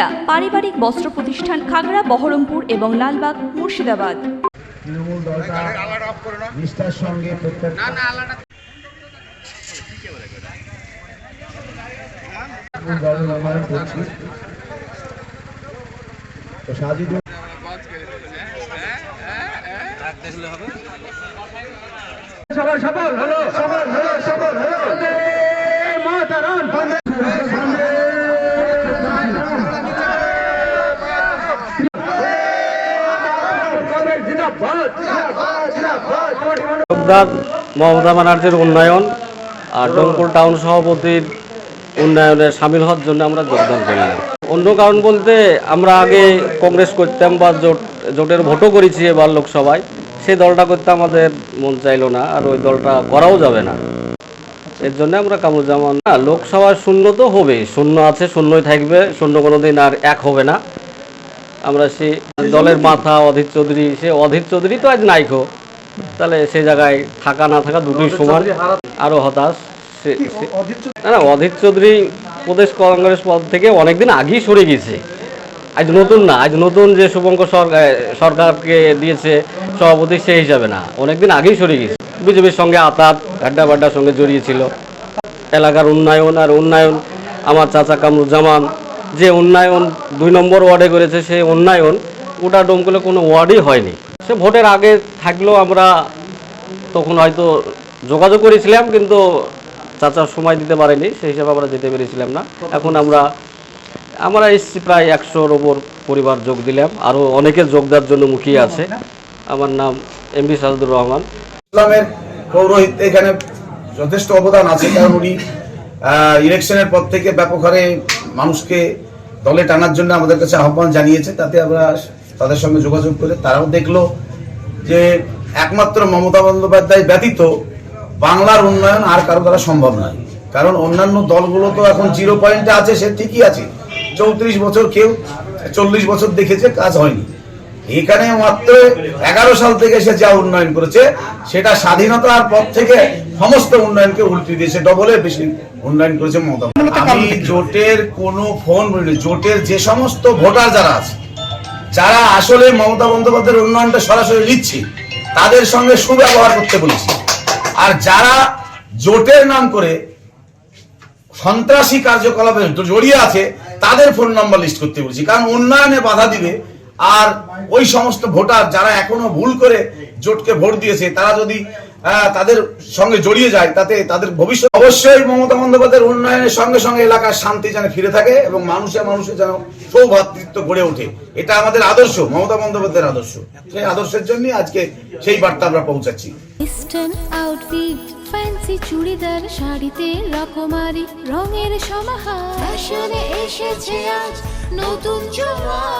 সুনিতা পারিবারিক বস্ত্র প্রতিষ্ঠান খাগড়া বহরমপুর এবং লালবাগ মুর্শিদাবাদ। তৃণমূল দলটা নিষ্ঠার সঙ্গে প্রত্যেক তো সাজিদ সফল হলো। সফল হলো সফল হলো। বন্দে বন্দে মমতা ব্যানার্জির উন্নয়ন আর ডোমপুর টাউন সভাপতির উন্নয়নে সামিল হওয়ার জন্য আমরা যোগদান করলাম অন্য কারণ বলতে আমরা আগে কংগ্রেস করতাম বা জোট, জোটের ভোটও করেছি এবার লোকসভায়। সেই দলটা করতে আমাদের মন চাইলো না আর ওই দলটা করাও যাবে না। এর জন্য আমরা কামরুজ্জামান না লোকসভায় শূন্য তো হবে শূন্য আছে, শূন্যই থাকবে। শূন্য কোনো দিন আর এক হবে না। আমরা সে দলের মাথা অধীর চৌধুরী সে অধীর চৌধুরী তো আজ নাইকো তাহলে সে জায়গায় থাকা না থাকা দুটোই সমান। আরও হতাশ। সে- না না অধীর চৌধুরী প্রদেশ কংগ্রেস পদ থেকে অনেকদিন আগেই সরে গেছে আজ নতুন না আজ নতুন যে শুভঙ্কর সরকার সরকারকে দিয়েছে সভাপতি সেই হিসাবে না। অনেকদিন আগেই সরে গেছে বিজেপির সঙ্গে আতাত আড্ডা বাড্ডার সঙ্গে জড়িয়েছিল এলাকার উন্নয়ন আর উন্নয়ন আমার চাচা কামরুজ্জামান যে উন্নয়ন দুই নম্বর ওয়ার্ডে করেছে সেই উন্নয়ন, ওটা ডোমকলে কোনো ওয়ার্ডই হয়নি। সে ভোটের আগে থাকলেও আমরা তখন হয়তো যোগাযোগ করেছিলাম, কিন্তু চাচার সময় দিতে পারেনি, সেই হিসাবে আমরা যেতে পেরেছিলাম না। এখন আমরা আমরা এসছি প্রায় একশোর ওপর পরিবার যোগ দিলাম, আরও অনেকে যোগ দেওয়ার জন্য মুখিয়ে আছে। আমার নাম এম বি সাজদুর রহমান। ইসলামের পৌরোহিত্যে এখানে যথেষ্ট অবদান আছে, কারণ উনি ইলেকশনের পর থেকে ব্যাপক হারে মানুষকে দলে টানার জন্য আমাদের কাছে আহ্বান জানিয়েছে, তাতে আমরা তাদের সঙ্গে যোগাযোগ করে তারাও দেখল যে একমাত্র মমতা বন্দ্যোপাধ্যায় ব্যতীত বাংলার উন্নয়ন আর কারও দ্বারা সম্ভব নয়। কারণ অন্যান্য দলগুলো তো এখন জিরো পয়েন্টে আছে, সে ঠিকই আছে। চৌত্রিশ বছর কেউ চল্লিশ বছর দেখেছে, কাজ হয়নি। এখানে মাত্র এগারো সাল থেকে সে যা উন্নয়ন করেছে সেটা স্বাধীনতার পর থেকে সমস্ত উন্নয়নকে উল্টে দিয়েছে ডবলের বেশি উন্নয়ন করেছে মমতা আমি জোটের কোনো ফোন জোটের যে সমস্ত ভোটার যারা আছে যারা আসলে মমতা বন্দ্যোপাধ্যায়ের উন্নয়নটা সরাসরি নিচ্ছে তাদের সঙ্গে সুব্যবহার করতে বলেছি। আর যারা জোটের নাম করে সন্ত্রাসী কার্যকলাপে জড়িয়ে আছে তাদের ফোন নাম্বার লিস্ট করতে বলছি। কারণ উন্নয়নে বাধা দিবে আর ওই সমস্ত ভোটার যারা এখনও ভুল করে জোটকে ভোট দিয়েছে, তারা যদি তাদের সঙ্গে জড়িয়ে যায়, তাতে তাদের ভবিষ্যৎ অবশ্যই মমতা বন্দ্যোপাধ্যায়ের উন্নয়নের সঙ্গে সঙ্গে এলাকার শান্তি যেন ফিরে থাকে এবং মানুষে মানুষে যেন সৌভাতৃত্ব গড়ে ওঠে। এটা আমাদের আদর্শ, মমতা বন্দ্যোপাধ্যায়ের আদর্শ। সেই আদর্শের জন্য আজকে সেই বার্তা আমরা পৌঁছাচ্ছি। ফ্যান্সি চুড়িদার, শাড়িতে রকমারি, রঙের সমাহার। এসেছে আজ নতুন সুনিতা